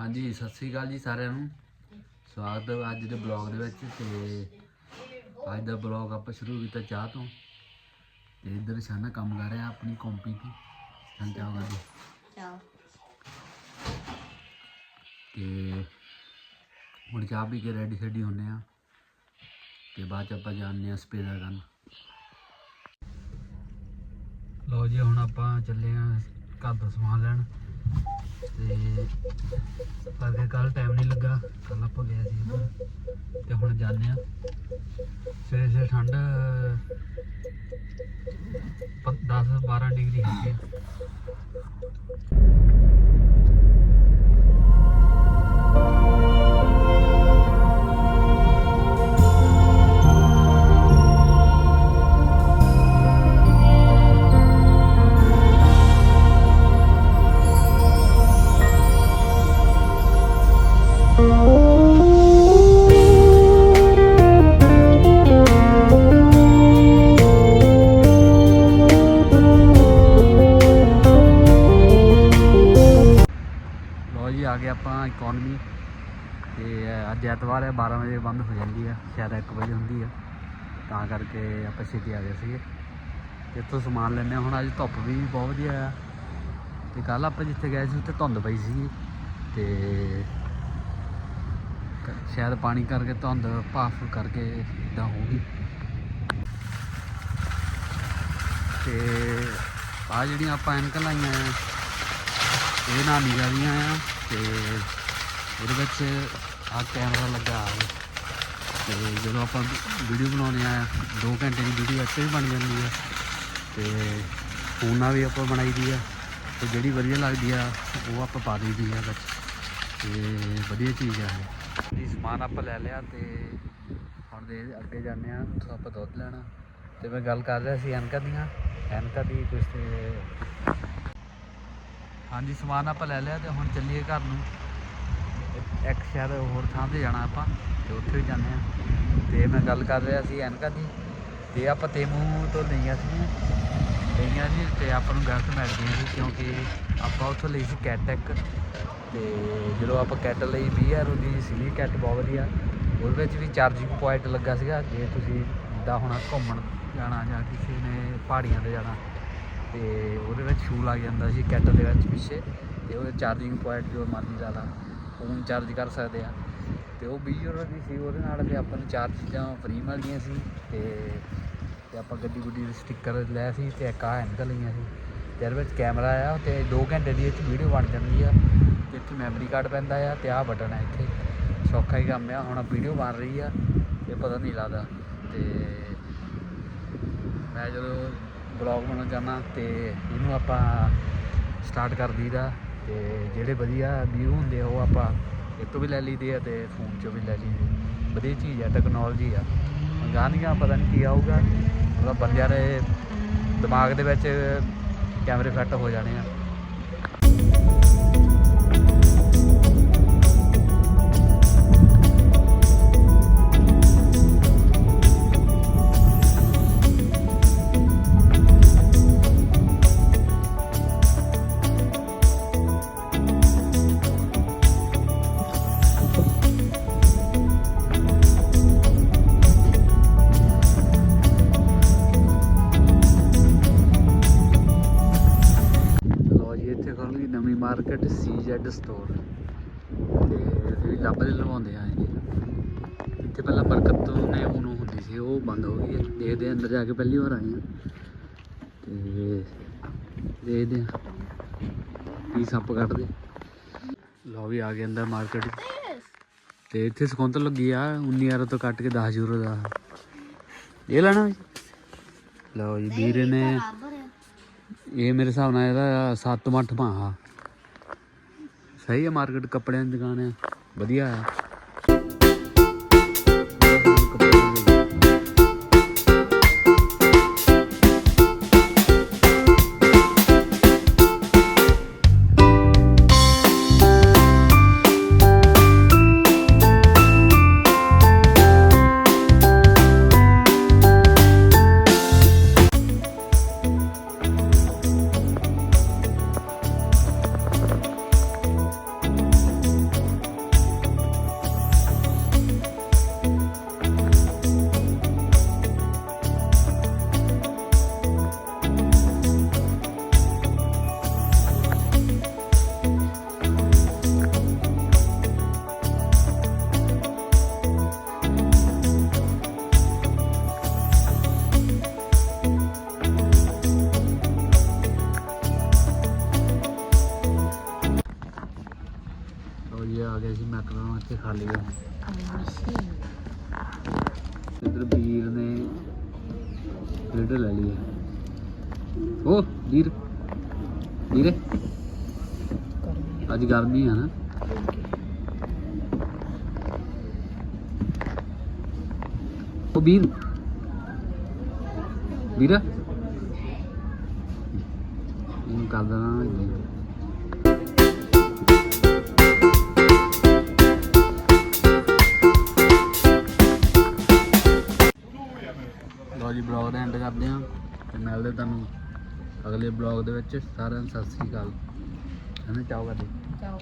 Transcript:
ਹਾਂਜੀ ਸਤਿ ਸ੍ਰੀ ਅਕਾਲ ਜੀ ਸਾਰਿਆਂ ਨੂੰ। ਸਵਾਗਤ ਹੈ ਅੱਜ ਦੇ ਬਲੌਗ ਦੇ ਵਿੱਚ ਤੇ ਅੱਜ ਦਾ ਬਲੌਗ ਆਪਾਂ ਸ਼ੁਰੂ ਕੀਤਾ ਚਾਹ ਤੋਂ। ਤੇ ਇੱਧਰ ਸ਼ਾਨਾ ਕੰਮ ਕਰ ਰਿਹਾ ਆਪਣੀ ਕੰਪਨੀ ਦੀ ਸ਼ਾਨ ਚਾਹ ਕਰਦੀ ਚਾਹ। ਤੇ ਹੁਣ ਚਾਹ ਪੀ ਕੇ ਰੈਡੀ ਸ਼ੈਡੀ ਹੁੰਨੇ ਆ। ਤੇ ਬਾਅਦ ਚ ਆਪਾਂ ਜਾਣਦੇ ਆ ਸਪੇਦਾ ਕਰਨ। ਲੋ ਜੀ ਹੁਣ ਆਪਾਂ ਚੱਲੇ ਆ ਘਰ ਦਾ ਸਮਾਨ ਲੈਣ। ਤੇ ਪਰ ਕੱਲ ਟਾਈਮ ਨਹੀਂ ਲੱਗਾ ਕੱਲ ਆਪਾਂ ਗਏ ਸੀ ਇੱਧਰ, ਤੇ ਹੁਣ ਜਾਂਦੇ ਆ ਸਵੇਰੇ ਸਵੇਰੇ ਠੰਡ 10 12 ਡਿਗਰੀ ਹੈਗੀ ਆ। ਲੋ ਆਪਾਂ ਇਕਨੋਮੀ ਤੇ ਅੱਜ ਐਤਵਾਰ ਹੈ 12 ਵਜੇ ਬੰਦ ਹੋ ਜਾਂਦੀ ਆ, ਸ਼ਾਇਦ 1 ਵਜੇ ਹੁੰਦੀ ਆ। ਤਾਂ ਕਰਕੇ ਆਪਾਂ ਛੇਤੀ ਆ ਗਏ ਸੀਗੇ। ਤੇ ਇੱਥੋਂ ਸਮਾਨ ਲੈਣੇ ਹੁਣ ਅੱਜ ਧੁੱਪ ਵੀ ਬਹੁਤ ਵਧੀਆ ਆ। ਤੇ ਕੱਲ ਆਪਾਂ ਜਿੱਥੇ ਗਏ ਸੀ, ਉੱਥੇ ਧੁੰਦ ਪਈ ਸੀ ਤੇ ਸ਼ਾਇਦ ਪਾਣੀ ਕਰਕੇ ਧੁੰਦ ਭਾਫ ਕਰਕੇ ਇਦਾਂ ਹੋ ਗਈ ਤੇ ਆ ਜਿਹੜੀਆਂ ਆਪਾਂ ਐਨਕਾਂ ਲਾਈਆਂ ਇਹ ਨਾਲ ਨਿਗਾਹ ਆ। ਤੇ ਇਹਦੇ ਵਿੱਚ ਆ ਕੈਮਰਾ ਲੱਗਾ ਆ ਤੇ ਜਦੋਂ ਆਪਾਂ ਵੀਡੀਓ ਬਣਾਉਂਦੇ ਆ 2 ਘੰਟੇ ਦੀ ਵੀਡੀਓ ਇੱਥੇ ਵੀ ਬਣ ਜਾਂਦੀ ਹੈ ਤੇ ਫੋਨ ਨਾਲ ਵੀ ਆਪਾਂ ਬਣਾਈ ਦੀ ਆ ਤੇ ਜਿਹੜੀ ਵਧੀਆ ਲੱਗਦੀ ਆ, ਉਹ ਆਪਾਂ ਪਾ ਦਈਦੀ ਆ ਵਿੱਚ ਤੇ ਵਧੀਆ ਚੀਜ਼ ਆ ਇਹ। ਸਮਾਨ ਆਪਾਂ ਲੈ ਲਿਆ ਤੇ ਹੁਣ ਦੇ ਅੱਗੇ ਜਾਂਦੇ ਆ ਉੱਥੋਂ ਆਪਾਂ ਦੁੱਧ ਲੈਣਾ ਤੇ ਮੈਂ ਗੱਲ ਕਰ ਰਿਹਾ ਸੀ ਐਨਕਾ ਦੀਆਂ ਐਨਕਾ ਦੀ ਕੁਛ ਤੇ ਹਾਂਜੀ, ਸਮਾਨ ਆਪਾਂ ਲੈ ਲਿਆ ਤੇ ਹੁਣ ਚੱਲੀਏ ਘਰ ਨੂੰ। ਇੱਕ- ਇੱਕ ਸ਼ਹਿਰ ਹੋਰ ਥਾਂ ਤੇ ਜਾਣਾ ਆਪਾਂ, ਤੇ ਉੱਥੇ ਵੀ ਜਾਂਦੇ ਆ ਤੇ ਮੈਂ ਗੱਲ ਕਰ ਰਿਹਾ ਸੀ ਐਨਕਾ ਦੀ, ਤੇ ਆਪਾਂ ਤੇਮੂ ਤੋਂ ਲਈਆਂ ਸੀ। ਲਈਆਂ ਸੀ ਤੇ ਆਪਾਂ ਨੂੰ ਗਲਤ ਮਿਲ ਗਈਆਂ ਸੀ, ਕਿਉਂਕਿ ਆਪਾਂ ਉੱਥੋਂ ਲਈ ਸੀ ਕੈਟੈਕ। ਤੇ ਜਦੋਂ ਆਪਾਂ ਕੈਟ ਲਈ 20000 ਦੀ ਸੀ ਕੈਟ, ਬਹੁਤ ਵਧੀਆ। ਉਹਦੇ ਵਿੱਚ ਵੀ ਚਾਰਜਿੰਗ ਪੁਆਇੰਟ ਲੱਗਾ ਸੀਗਾ, ਜੇ ਤੁਸੀਂ ਜਿੱਦਾਂ ਹੋਣਾ ਘੁੰਮਣ ਜਾਣਾ ਜਾਂ ਕਿਸੇ ਨੇ ਪਹਾੜੀਆਂ ਤੇ ਜਾਣਾ। ਤੇ ਉਹਦੇ ਵਿੱਚ ਸ਼ੂ ਲੱਗ ਜਾਂਦਾ ਸੀ ਕੈਟਲ ਦੇ ਵਿੱਚ ਪਿੱਛੇ, ਤੇ ਉਹਦੇ ਚਾਰਜਿੰਗ ਪੁਆਇੰਟ ਜੋ ਮਰਜ਼ੀ ਜ਼ਿਆਦਾ ਫੋਨ ਚਾਰਜ ਕਰ ਸਕਦੇ ਆ। ਤੇ ਉਹ 20 ਯੂਰੋ ਦੀ ਸੀ, ਉਹਦੇ ਨਾਲ ਤੇ ਆਪਾਂ ਨੂੰ ਚਾਰ ਚੀਜ਼ਾਂ ਫ੍ਰੀ ਮਿਲ ਗਈਆਂ ਸੀ, ਤੇ ਤੇ ਆਪਾਂ ਗੱਡੀ ਗੁੱਡੀ ਦੇ ਸਟicker ਲਿਆ ਸੀ ਤੇ ਇੱਕ ਆ ਐਨਕਾਂ ਲਈਆਂ ਸੀ। ਤੇ ਇਹਦੇ ਵਿੱਚ ਕੈਮਰਾ ਆ ਤੇ 2 ਘੰਟੇ ਦੀ ਇੱਥੇ ਵੀਡੀਓ ਬਣ ਜਾਂਦੀ ਆ। ਤੇ ਇੱਥੇ ਮੈਮਰੀ ਕਾਰਡ ਪੈਂਦਾ ਆ ਤੇ ਆਹ ਬਟਨ ਹੈ ਇੱਥੇ। ਸੌਖਾ ਹੀ ਕੰਮ ਆ, ਹੁਣ ਵੀਡੀਓ ਬਣ ਰਹੀ ਆ ਤੇ ਪਤਾ ਨਹੀਂ ਲੱਗਦਾ। ਤੇ ਮੈਂ ਜਦੋਂ ਬਲੌਗ ਬਣਾਉਣ ਜਾਂਦਾ ਤੇ ਇਹਨੂੰ ਆਪਾਂ ਸਟਾਰਟ ਕਰ ਦਈਦਾ ਤੇ ਜਿਹੜੇ ਵਧੀਆ ਵਿਊ ਹੁੰਦੇ ਆ, ਉਹ ਆਪਾਂ ਇਹ ਤੋਂ ਵੀ ਲੈ ਲਈਦੇ ਆ ਤੇ ਫੋਨ 'ਚੋਂ ਵੀ ਲੈ ਲਈਦੇ ਵਧੀਆ ਚੀਜ਼ ਆ ਟੈਕਨੋਲੋਜੀ ਆ। ਗਾਣੀਆਂ ਪਤਾ ਨਹੀਂ ਕੀ ਆਊਗਾ ਉਹਦਾ ਬੰਦਿਆਂ ਦੇ ਦਿਮਾਗ ਦੇ ਵਿੱਚ ਕੈਮਰੇ ਫਿੱਟ ਹੋ ਜਾਣੇ ਆ। ਮਾਰਕੀਟ ਸੀਜ਼ੈਡ ਸਟੋਰ ਤੇ ਅਸੀਂ ਲੱਭਦੇ ਲਵਾਉਂਦੇ ਆ ਜੀ ਇੱਥੇ ਪਹਿਲਾਂ ਬਰਕਤ ਨੇ ਉਹਨੂੰ ਹੁੰਦੀ ਸੀ ਉਹ ਬੰਦ ਹੋ ਗਈ ਹੈ। ਦੇਖਦੇ ਹਾਂ ਅੰਦਰ ਜਾ ਕੇ ਪਹਿਲੀ ਵਾਰ ਆਏ ਆ। ਤੇ ਦੇਖਦੇ ਆ ਕੀ ਸੱਪ ਕੱਢਦੇ। ਲੋ ਵੀ ਆ ਗਏ ਅੰਦਰ ਮਾਰਕੀਟ ਤੇ ਇੱਥੇ ਸਕੌਂਤਰ ਲੱਗੀ ਆ 19 ਯੂਰੋ ਤੋਂ ਕੱਟ ਕੇ 10 ਯੂਰੋ ਦਾ। ਇਹ ਲੈਣਾ? ਲਓ ਜੀ ਵੀਰੇ ਨੇ ਇਹ ਮੇਰੇ ਹਿਸਾਬ ਨਾਲ ਇਹਦਾ 7 8 ਭਾਂ ਸਹੀ ਹੈ ਮਾਰਕੀਟ ਕੱਪੜਿਆਂ ਦੀ ਦੁਕਾਨ ਹੈ ਵਧੀਆ ਆ। ਤੇ ਖਾ ਲਈਏ ਇਧਰ ਵੀਰ ਨੇ ਬ੍ਰੈਡ ਲੈ ਲਈ ਹੈ ਉਹ ਵੀਰ। ਵੀਰੇ। ਅੱਜ ਗਰਮੀ ਆ ਨਾ। ਉਹ ਵੀਰ। ਵੀਰ। ਇਹਨੂੰ ਕਰ ਦੇਣਾ ਕਰਦੇ ਹਾਂ। ਤੇ ਮਿਲਦੇ ਤੁਹਾਨੂੰ ਅਗਲੇ ਬਲੌਗ ਦੇ ਵਿੱਚ। ਸਾਰਿਆਂ ਨੂੰ ਸਤਿ ਸ੍ਰੀ ਅਕਾਲ। ਹਨਾ ਚਾਹੋ ਕਰਦੇ ਜਾਓ